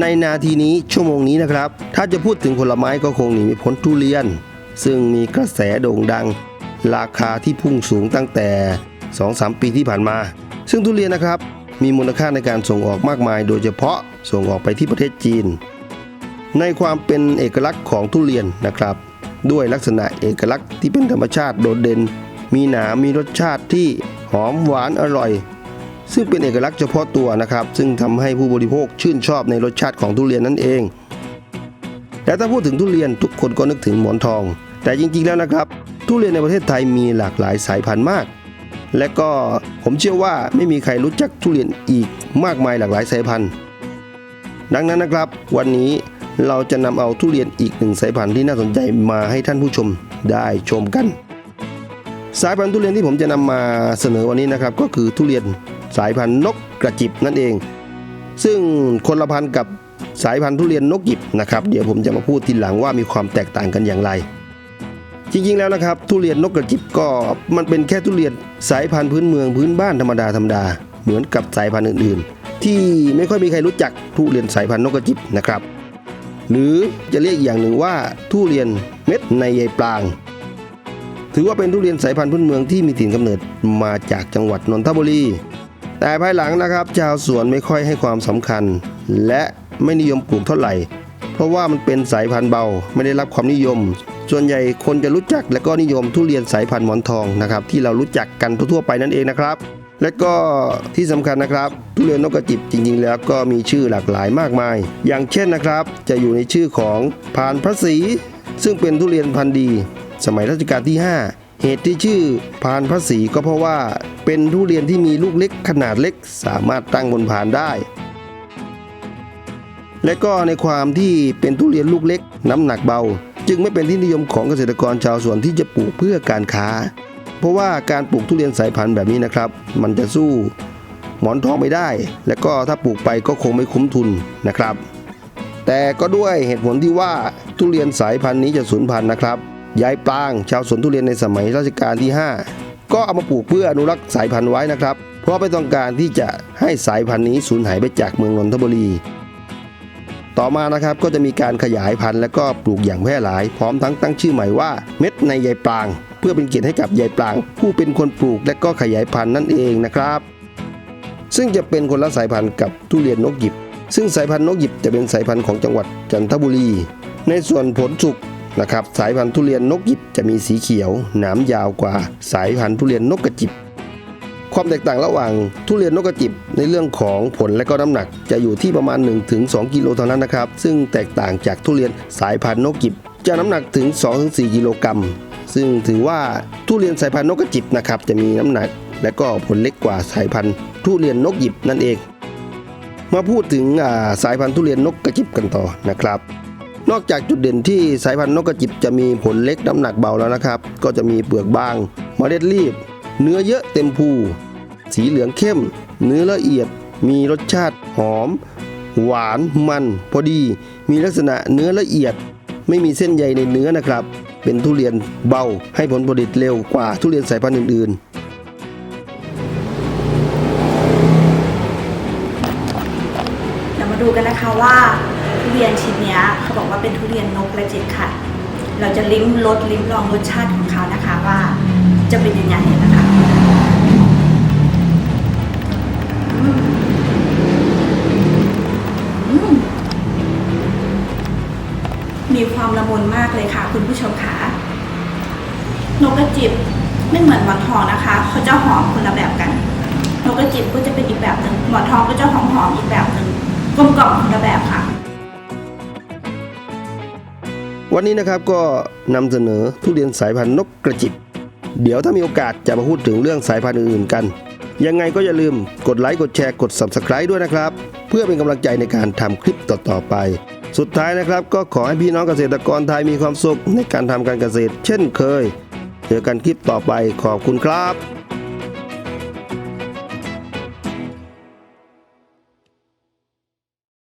ในนาทีนี้ชั่วโมงนี้นะครับ ถ้าจะพูดถึงผลไม้ก็คงหนีไม่พ้นทุเรียน ซึ่งมีกระแสโด่งดัง ราคาที่พุ่งสูงตั้งแต่ 2-3 ปีที่ผ่านมา ซึ่งทุเรียนนะครับ มีมูลค่าในการส่งออกมากมาย โดยเฉพาะส่งออกไปที่ประเทศจีน ในความเป็นเอกลักษณ์ของทุเรียนนะครับ ด้วยลักษณะเอกลักษณ์ที่เป็นธรรมชาติโดดเด่น มีหนามีรสชาติที่หอมหวานอร่อย ซึ่งเป็นเอกลักษณ์เฉพาะตัวนะครับ ซึ่งทำให้ผู้บริโภคชื่นชอบในรสชาติของทุเรียนนั่นเอง และถ้าพูดถึงทุเรียนทุกคนก็นึกถึงหมอนทอง แต่จริงๆแล้วนะครับ ทุเรียนในประเทศไทยมีหลากหลายสายพันธุ์มาก และก็ผมเชื่อว่าไม่มีใครรู้จักทุเรียนอีกมากมายหลากหลายสายพันธุ์ ดังนั้นนะครับ วันนี้เราจะนำเอาทุเรียนอีกหนึ่งสายพันธุ์ที่น่าสนใจมาให้ท่านผู้ชมได้ชมกัน สายพันธุ์ทุเรียนที่ผมจะนำมาเสนอวันนี้นะครับ ก็คือทุเรียน สายพันธุ์นกกระจิบนั่นเอง ซึ่งคนละพันธุ์กับสายพันธุ์ทุเรียนนกหยิบนะครับเดี๋ยวผมจะมาพูดทีหลังว่ามีความแตกต่างกันอย่างไร จริงๆแล้วนะครับ ทุเรียนนกกระจิบก็มันเป็นแค่ทุเรียนสายพันธุ์พื้นเมืองพื้นบ้านธรรมดาธรรมดาเหมือนกับสายพันธุ์อื่นๆ ที่ไม่ค่อยมีใครรู้จักทุเรียนสายพันธุ์นกกระจิบนะครับ หรือจะเรียกอย่างหนึ่งว่าทุเรียนเม็ดในใยปลาง ถือว่าเป็นทุเรียนสายพันธุ์พื้นเมืองที่มีถิ่นกำเนิดมาจากจังหวัดนนทบุรี แต่ภายหลังนะครับชาวสวนไม่ค่อยให้ความสำคัญ และไม่นิยมปลูกเท่าไหร่ เพราะว่ามันเป็นสายพันธุ์เบาไม่ได้รับความนิยม ส่วนใหญ่คนจะรู้จักและก็นิยมทุเรียนสายพันธุ์หมอนทองนะครับที่เรารู้จักกันทั่วๆไปนั่นเองนะครับ และก็ที่สำคัญนะครับ ทุเรียนนกกระจิบจริง ๆ แล้วก็มีชื่อหลากหลายมากมาย อย่างเช่นนะครับ จะอยู่ในชื่อของพานพระศรีซึ่งเป็นทุเรียนพันธุ์ดี สมัยรัชกาลที่ 5เหตุที่ชื่อพานพระศรีก็เพราะว่า เป็นทุเรียนที่มีลูกเล็กขนาดเล็กสามารถตั้งบนพานได้ และก็ในความที่เป็นทุเรียนลูกเล็กน้ำหนักเบา จึงไม่เป็นที่นิยมของเกษตรกรชาวสวนที่จะปลูกเพื่อการค้า เพราะว่าการปลูกทุเรียนสายพันธุ์แบบนี้นะครับ มันจะสู้หมอนทองไม่ได้ และก็ถ้าปลูกไปก็คงไม่คุ้มทุนนะครับ แต่ก็ด้วยเหตุผลที่ว่าทุเรียนสายพันธุ์นี้จะสูญพันธุ์นะครับ ยายปาง ชาวสวนทุเรียนในสมัยรัชกาลที่ 5 ก็เอามาปลูกเพื่ออนุรักษ์สายพันธุ์ไว้นะครับ เพราะไม่ต้องการที่จะให้สายพันธุ์นี้สูญหายไปจากเมืองนนทบุรี ต่อมานะครับก็จะมีการขยายพันธุ์และก็ปลูกอย่างแพร่หลาย พร้อมทั้งตั้งชื่อใหม่ว่าเม็ดในยายปาง เพื่อเป็นเกียรติให้กับยายปาง ผู้เป็นคนปลูกและก็ขยายพันธุ์นั่นเองนะครับ ซึ่งจะเป็นคนละสายพันธุ์กับทุเรียนนกหยิบ ซึ่งสายพันธุ์นกหยิบจะเป็นสายพันธุ์ของจังหวัดจันทบุรี ในส่วนผลสุก นะครับ สายพันธุ์ทุเรียนนกหยิบจะมีสีเขียว หนามยาวกว่า สายพันธุ์ทุเรียนนกกระจิบ ความแตกต่างระหว่างทุเรียนนกกระจิบในเรื่องของผลและก็น้ำหนักจะอยู่ที่ประมาณ 1-2 กิโลเท่านั้นนะครับ ซึ่งแตกต่างจากทุเรียนสายพันธุ์นกจิบ จะน้ำหนักถึง 2-4 กิโลกรัม ซึ่งถือว่าทุเรียนสายพันธุ์นกกระจิบนะครับจะมีน้ำหนักและก็ผลเล็กกว่าสายพันธุ์ทุเรียนนกหยิบนั่นเอง มาพูดถึงสายพันธุ์ทุเรียนนกกระจิบกันต่อนะครับ นอกจากจุดเด่นที่สายพันธุ์นกกระจิบจะมีผลเล็กน้ำหนักเบาแล้วนะครับ ก็จะมีเปลือกบางมเมล็ดรีบ เนื้อเยอะเต็มภู สีเหลืองเข้ม เนื้อละเอียด มีรสชาติหอม หวานมัน พอดี มีลักษณะเนื้อละเอียด ไม่มีเส้นใยในเนื้อนะครับ เป็นทุเรียนเบาให้ผลผลิตเร็วกว่าทุเรียนสายพันธุ์อื่นๆเดี๋ยวมาดูกันนะคะว่า ทุเรียนชิ้นนี้เขาบอกว่าเป็นทุเรียนนกกระจิบค่ะ เราจะลิ้มรสลิ้มลองรสชาติของเขานะคะว่าจะเป็นยังไงนะคะมีความละมุนมากเลยค่ะ คุณผู้ชมค่ะนกกระจิบไม่เหมือนหมอนทองนะคะเขาจะหอมคนละแบบกันนกกระจิบก็จะเป็นอีกแบบหนึ่งหมอนทองก็จะหอมหอมอีกแบบหนึ่งกลมกล่อมคนละแบบค่ะ วันนี้นะครับก็นำเสนอทุเรียนสายพันธุ์นกกระจิบ เดี๋ยวถ้ามีโอกาสจะมาพูดถึงเรื่องสายพันธุ์อื่นๆกัน ยังไงก็อย่าลืมกดไลค์กดแชร์กด Subscribe ด้วยนะครับ เพื่อเป็นกำลังใจในการทำคลิปต่อๆไป สุดท้ายนะครับ ก็ขอให้พี่น้องเกษตรกรไทยมีความสุขในการทำการเกษตร เช่นเคย เจอกันคลิปต่อไปขอบคุณครับ